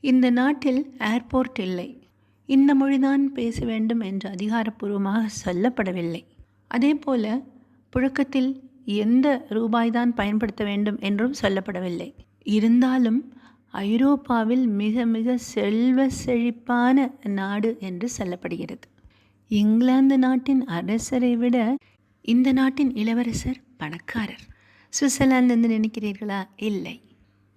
இந்த நாட்டில் ஏர்போர்ட் இல்லை. இந்த மொழிதான் பேச வேண்டும் என்று அதிகாரப்பூர்வமாக சொல்லப்படவில்லை. அதே போல புழக்கத்தில் எந்த ரூபாய்தான் பயன்படுத்த வேண்டும் என்றும் சொல்லப்படவில்லை. இருந்தாலும் ஐரோப்பாவில் மிக மிக செல்வ செழிப்பான நாடு என்று சொல்லப்படுகிறது. இங்கிலாந்து நாட்டின் அரசரை விட இந்த நாட்டின் இளவரசர் பணக்காரர். சுவிட்சர்லாந்து என்று நினைக்கிறீர்களா? இல்லை.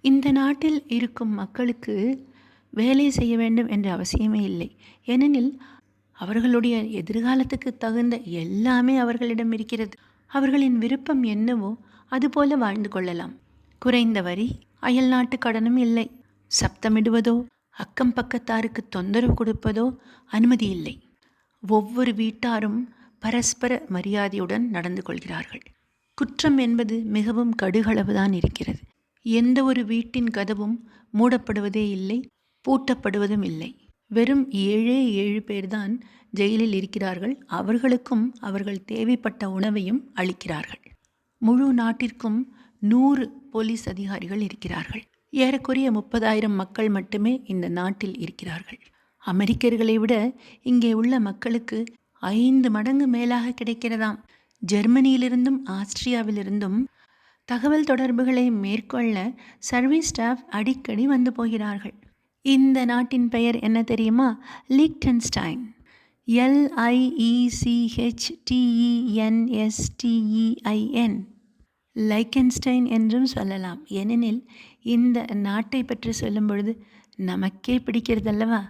இந்த நாட்டில் இருக்கும் மக்களுக்கு வேலை செய்ய வேண்டும் என்ற அவசியமே இல்லை. ஏனெனில் அவர்களுடைய எதிர்காலத்துக்கு தகுந்த எல்லாமே அவர்களிடம் இருக்கிறது. அவர்களின் விருப்பம் என்னவோ அதுபோல வாழ்ந்து கொள்ளலாம். குறைந்த வரி அயல் நாட்டு கடனும் இல்லை. சப்தமிடுவதோ அக்கம் பக்கத்தாருக்கு தொந்தரவு கொடுப்பதோ அனுமதி இல்லை. ஒவ்வொரு வீட்டாரும் பரஸ்பர மரியாதையுடன் நடந்து கொள்கிறார்கள். குற்றம் என்பது மிகவும் கடுகளவுதான் இருக்கிறது. எந்த ஒரு வீட்டின் கதவும் மூடப்படுவதே இல்லை. பூட்டப்படுவதும் இல்லை. வெறும் ஏழே ஏழு பேர்தான் ஜெயிலில் இருக்கிறார்கள். அவர்களுக்கும் அவர்கள் தேவைப்பட்ட உணவையும் அளிக்கிறார்கள். முழு நாட்டிற்கும் நூறு போலீஸ் அதிகாரிகள் இருக்கிறார்கள். ஏறக்குறைய முப்பதாயிரம் மக்கள் மட்டுமே இந்த நாட்டில் இருக்கிறார்கள். அமெரிக்கர்களை விட இங்கே உள்ள மக்களுக்கு ஐந்து மடங்கு மேலாக கிடைக்கிறதாம். ஜெர்மனியிலிருந்தும் ஆஸ்திரியாவிலிருந்தும் தகவல் தொடர்புகளை மேற்கொள்ள சர்வீஸ் ஸ்டாஃப் அடிக்கடி வந்து போகிறார்கள். இந்த நாட்டின் பெயர் என்ன தெரியுமா? லீக்டன்ஸ்டைன். எல்ஐஇசிஹெச்டிஇஎன்எஸ்டிஇஐஎன் லைக்கன்ஸ்டைன் என்றும் சொல்லலாம். ஏனெனில் இந்த நாட்டை பற்றி சொல்லும் பொழுது நமக்கே பிடிக்கிறதல்லவா?